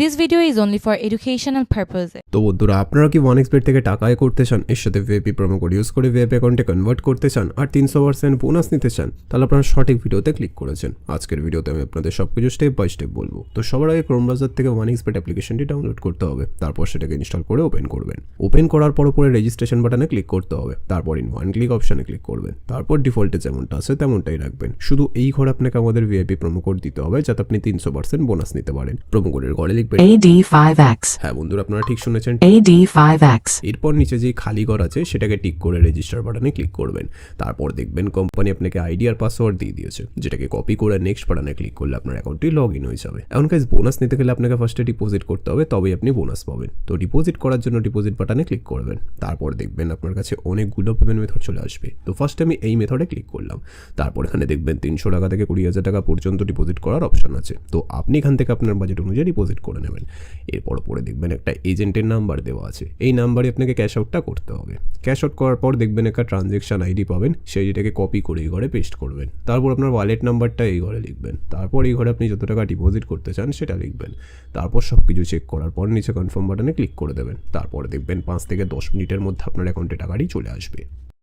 This video is only for educational purposes. তো বন্ধুরা, আপনারা কি ওয়ান এক্সপেট থেকে টাকা আয় করতে চান? এর সাথে ভিএপি প্রোমো কোড ইউজ করে ভিএপি অ্যাকাউন্টে কনভার্ট করতে চান আর তিনশো পার্সেন্ট বোনাস নিতে চান, তাহলে আপনারা সঠিক ভিডিওতে ক্লিক করেছেন। আজকের ভিডিওতে আমি আপনাদের সব কিছু স্টেপ বাই স্টেপ বলব। তো সবার আগে ক্রোম ব্রাউজার থেকে ওয়ান এক্সপেট অ্যাপ্লিকেশনটি ডাউনলোড করতে হবে। তারপর সেটাকে ইনস্টল করে ওপেন করবেন। ওপেন করার পর উপরে রেজিস্ট্রেশন বাটনে ক্লিক করতে হবে। তারপর ইন ওয়ান ক্লিক অপশনে ক্লিক করবেন। তারপর ডিফল্টে যেমনটা আছে তেমনটাই রাখবেন। শুধু এই ঘরে আপনাকে আমাদের ভিআইপি প্রোমো কোড দিতে হবে, যাতে আপনি তিনশো পার্সেন্ট বোনাস নিতে পারেন। প্রোমো কোডের ঘরে লিখবেন AD5X. হ্যাঁ বন্ধুরা আপনারা ঠিক শুনেছেন। AD5X. এরপর নিচে যে খালি ঘর আছে সেটাকে টিক করে রেজিস্টার বাটনে ক্লিক করবেন। তারপর দেখবেন কোম্পানি আপনাকে আইডি আর পাসওয়ার্ড দিয়ে দিয়েছে। যেটাকে কপি করে নেক্সট বাটনে ক্লিক করলে আপনার অ্যাকাউন্টটি লগ ইন হয়ে যাবে। এখন কাজ বোনাস নিতে গেলে আপনাকে ফার্স্টে ডিপোজিট করতে হবে তবেই আপনি বোনাস পাবেন। তো ডিপোজিট করার জন্য ডিপোজিট বাটনে ক্লিক করবেন। তারপর দেখবেন আপনার কাছে অনেকগুলো পেমেন্ট মেথড চলে আসবে। তো ফার্স্ট আমি এই মেথডে ক্লিক করলাম। তারপর এখানে দেখবেন তিনশো টাকা থেকে কুড়ি হাজার টাকা পর্যন্ত ডিপোজিট করার অপশন আছে। তো আপনি এখান থেকে আপনার বাজেট অনুযায়ী ডিপোজিট করে নেবেন। এরপর পরে দেখবেন একটা এজেন্টের নাম্বার দেওয়া আছে। এই নাম্বারে আপনাকে ক্যাশ আউটটা করতে হবে। ক্যাশ আউট করার পর দেখবেন একটা ট্রানজ্যাকশন আইডি পাবেন। সেইটাকে কপি করে এই ঘরে পেস্ট করবেন। তারপর আপনার ওয়ালেট নাম্বারটা এই ঘরে লিখবেন। তারপর এই ঘরে আপনি যত টাকা ডিপোজিট করতে চান সেটা লিখবেন। তারপর সব কিছু চেক করার পর নিচে কনফার্ম বাটনে ক্লিক করে দেবেন। তারপর দেখবেন পাঁচ থেকে দশ মিনিটের মধ্যে আপনার অ্যাকাউন্টে টাকাটি চলে আসবে।